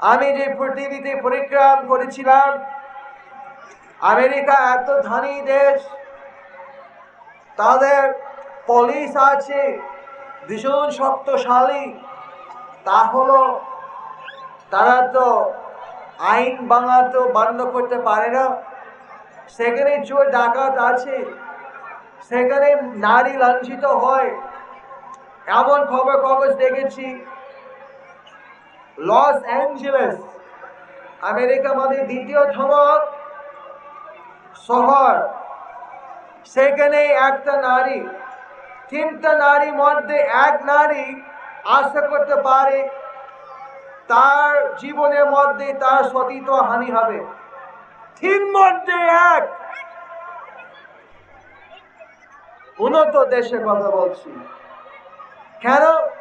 আমি যে পৃথিবীতে পরিক্রম করেছিলাম, আমেরিকা এত ধনী দেশ, তাদের পুলিশ আছে, ভীষণ শক্তশালী, তা হলো তারা তো আইন বাংলা তো বন্ধ করতে পারে না। সেখানে চোর ডাকাত আছে, সেখানে নারী লাঞ্ছিত হয়, এমন খবর কাগজ দেখেছি। লস অ্যাঞ্জেলেস, আমেরিকা মধ্যে দ্বিতীয়তম শহর। সেখানে একটা নারী, তিনটা নারীর মধ্যে এক নারী আশা করতে পারে, তার জীবনের মধ্যে তার সতীত্ব হানি হবে। তিন মধ্যে এক। উন্নত দেশের কথা বলছি। কেন?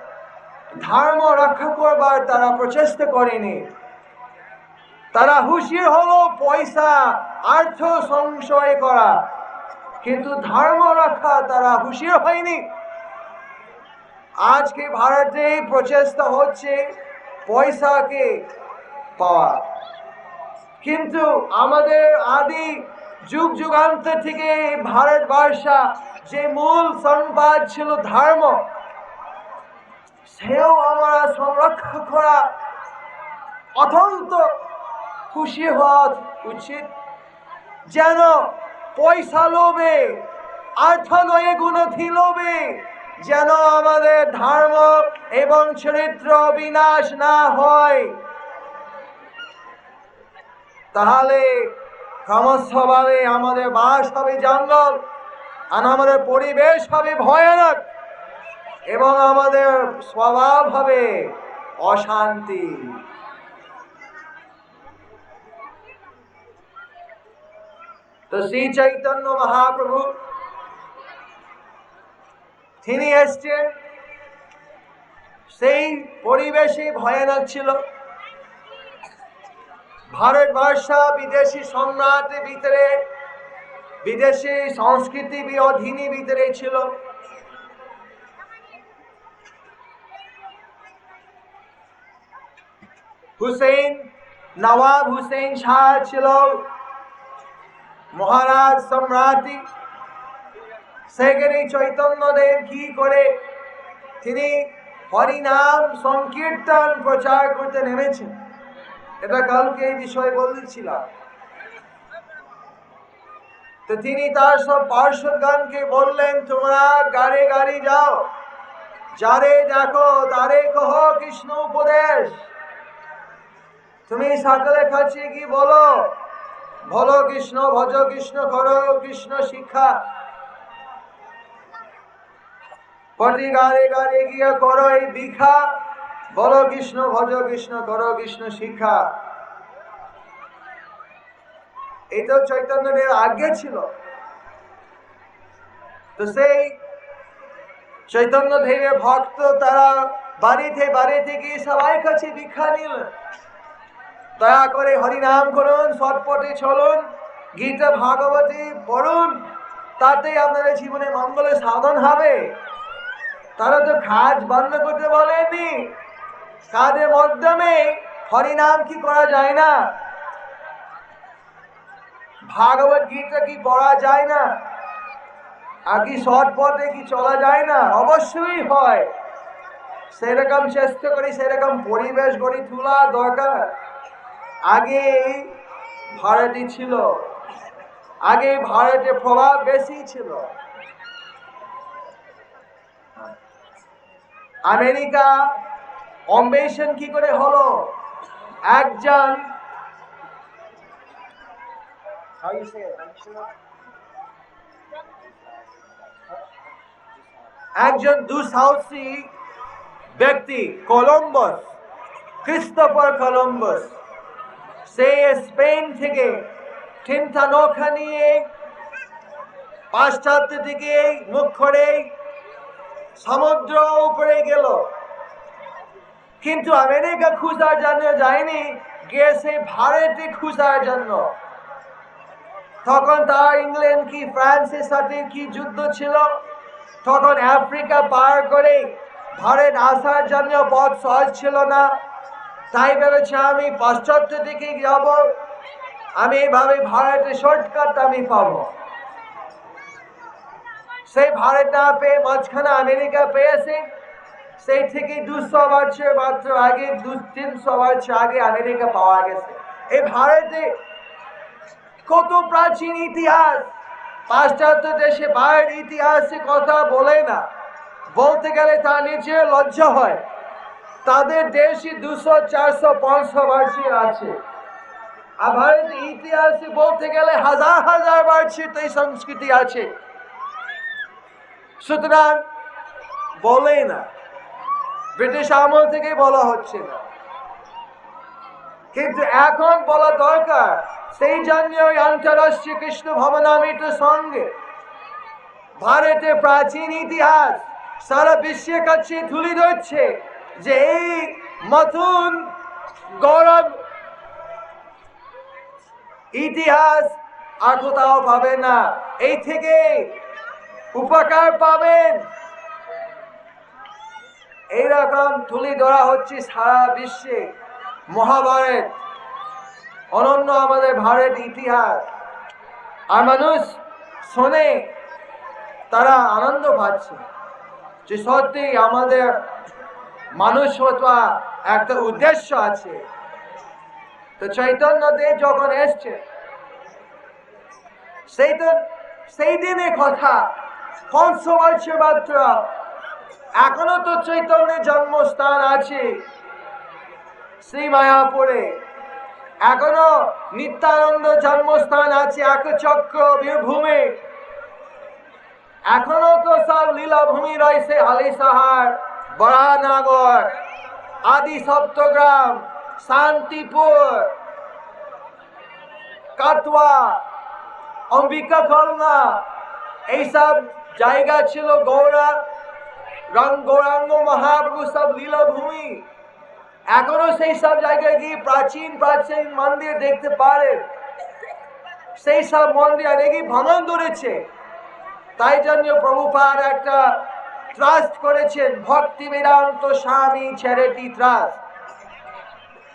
ধর্ম রক্ষা করবার তারা প্রচেষ্টা করেনি। তারা হুঁশিয়ার হলো, পয়সা, অর্থ সংশয় করা। কিন্তু ধর্ম রক্ষা তারা হুঁশিয়ার হয়নি। আজকে ভারতে প্রচেষ্টা হচ্ছে পয়সাকে পাওয়া। কিন্তু আমাদের আদি যুগ যুগান্ত থেকে ভারতবর্ষা যে মূল সংবাদ ছিল ধর্ম সেও আমরা সংরক্ষণ করা অত্যন্ত খুশি হওয়া উচিত। যেন পয়সা লোভে অর্থ নয় গুণধি লোভে যেন আমাদের ধর্ম এবং চরিত্র বিনাশ না হয়। তাহলে ক্রমশভাবে আমাদের বাস হবে জঙ্গল আর আমাদের পরিবেশ হবে ভয়ানক। এবং আমাদের স্বভাব হবে অশান্তি। তো শ্রী চৈতন্য মহাপ্রভু, তিনি এসছেন। সেই পরিবেশে ভয়ানক ছিল ভারতবর্ষা বিদেশি সম্রাটের ভিতরে, বিদেশি সংস্কৃতি অধীনী ভিতরে ছিল। হুসেন নবাব হুসেন শাহ ছিল মহারাজ সম্রাটি সেখানে চৈতন্যদেব কি করে? তিনি হরিনাম সংকীর্তন প্রচার করতে নেমেছেন। এটা কালকে এই বিষয়ে বলেছিলাম। তো তিনি তার সব পার্শ্বদগণকে বললেন, তোমরা গাড়ি গাড়ি যাও। যারে দেখো, তারে কহ কৃষ্ণ উপদেশ। তুমি সকলের কাছে কি বলো? বলো কৃষ্ণ, ভজ কৃষ্ণ, করো কৃষ্ণ শিক্ষা। প্রতি গাড়ি গাড়ি গিয়ে করো এই দীক্ষা বলো কৃষ্ণ, ভজ কৃষ্ণ, করো কৃষ্ণ শিক্ষা। এই তো চৈতন্যদেব আগে ছিল। তো সেই চৈতন্য দেবের ভক্ত তারা বাড়িতে বাড়িতে গিয়ে সবাই কাছে দীক্ষা নিলেন। দয়া করে হরিনাম করুন সৎপটে চলুন, গীতা ভাগবতী পড়ুন, তাতে আপনাদের জীবনে মঙ্গলের সাধন হবে। তারা তো কাজ বন্ধ করতে বলেনি কাজের মাধ্যমে হরিনাম কি করা যায় না? ভাগবত গীতা কি পড়া যায় না? আর কি সৎ পথে কি চলা যায় না? অবশ্যই হয়। সেরকম চেষ্টা করি, সেরকম পরিবেশ গড়ে তোলা দরকার। আগে ভাড়াটি ছিল, আগে ভারতের প্রভাব বেশি ছিল আমেরিকা অম্বেশন কি করে হলো একজন? একজন দুঃসাহসী ব্যক্তি, কলম্বাস, ক্রিস্টোফার কলম্বাস সে স্পেন থেকে তিনটা নৌকা নিয়ে পাশ্চাত্য দিকে মুখ করে সমুদ্র উপরে গেল। কিন্তু আমেরিকা খুঁজার জন্য যায়নি, গেছে ভারতে খুঁজার জন্য। তখন তার ইংল্যান্ড কি, ফ্রান্সের সাথে কি যুদ্ধ ছিল? তখন আফ্রিকা পার করে ভারত আসার জন্য পথ সহজ ছিল না। তাই ভেবেছে আমি পাশ্চাত্য দিকে যাব। আমি এইভাবে ভারতে শর্টকাট আমি পাবো। সেই ভারত না পেয়ে মাঝখানে আমেরিকা পেয়েছে। সেই থেকে দুশো বছর মাত্র আগে, দু তিনশো বছর আগে আমেরিকা পাওয়া গেছে। এই ভারতে কত প্রাচীন ইতিহাস। পাশ্চাত্য দেশে বাইরের ইতিহাসে কথা বলে না। বলতে গেলে তা নিচে লজ্জা হয়। তাদের দেশই দুশো, চারশো, পাঁচশো বছর আছে। আর ভারতের ইতিহাসে বলতে গেলে হাজার হাজার বছর এই সংস্কৃতি আছে। সুতরাং বলে না। ব্রিটিশ আমল থেকে বলা হচ্ছে না। কিন্তু এখন বলা দরকার, সেই জন্য ওই আন্তরাষ্ট্রীয় কৃষ্ণ ভবনামিত সঙ্গে ভারতের প্রাচীন ইতিহাস সারা বিশ্বের কাছে তুলে ধরছে। যে এই মতন গৌরব ইতিহাস আর কোথাও পাবে না। এই থেকে উপকার পাবেন। এইরকম তুলে ধরা হচ্ছে সারা বিশ্বে। মহাভারত, অনন্য আমাদের ভারত ইতিহাস। আর মানুষ শোনে, তারা আনন্দ পাচ্ছে। যে সত্যি আমাদের মানুষ হওয়া একটা উদ্দেশ্য আছে। তো চৈতন্য দেব যখন এসছে সেই তো সেই দিনের কথা। পঞ্চ বছর মাত্র, এখনও তো চৈতন্যের জন্মস্থান আছে শ্রী মায়াপুরে এখনও নিত্যানন্দ জন্মস্থান আছে একচক্র বীরভূমে। এখনও তো সব লীলাভূমি রয়েছে হালিশাহার। বরানগর আদি সপ্তগ্রাম, শান্তিপুর, কাটোয়া, অম্বিকা কলনা, এইসব জায়গা ছিল গৌরা, রং গৌরাঙ্গ মহাপ্রভু সব লীলাভূমি। এখনও সেই সব জায়গায় গিয়ে প্রাচীন প্রাচীন মন্দির দেখতে পারেন। সেই সব মন্দির অনেকই ভ্রমণ ধরেছে। তাই জন্য প্রভুপাদ একটা ট্রাস্ট করেছেন ভক্তি বেদান্ত স্বামী চ্যারিটি ট্রাস্ট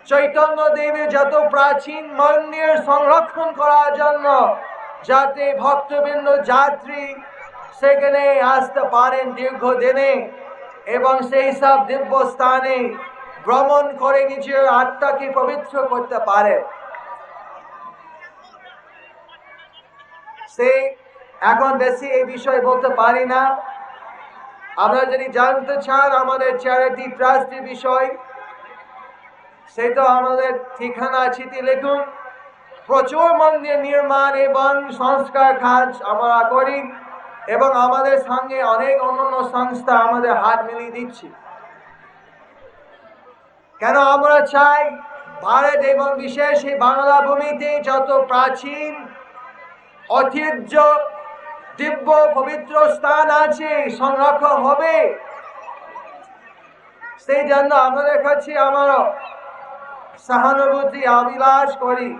চৈতন্য দেবের যত প্রাচীন মন্দির সংরক্ষণ করার জন্য যাতে ভক্তবৃন্দ যাত্রী সেখানে আসতে পারেন দীর্ঘদিনে এবং সেই সব দিব্য স্থানে ভ্রমণ করে নিজের আত্মাকে পবিত্র করতে পারে সে, এখন বেশি এই বিষয়ে বলতে পারি না। আপনারা যদি জানতে চান আমাদের চ্যারিটি ট্রাস্টের বিষয়, সে তো আমাদের ঠিকানা চিঠি লিখুন। প্রচুর মন্দির নির্মাণ এবং সংস্কার কাজ আমরা করি এবং আমাদের সঙ্গে অনেক অন্যান্য সংস্থা আমাদের হাত মিলিয়ে দিচ্ছে। কেন আমরা চাই? ভারত এবং বিশেষ এই বাংলা ভূমিতে যত প্রাচীন, ঐতিহ্য দিব্য পবিত্র স্থান আছে সংরক্ষণ হবে। সেই জন্য আমাদের কাছে আমার সহানুভূতি অভিলাষ করি।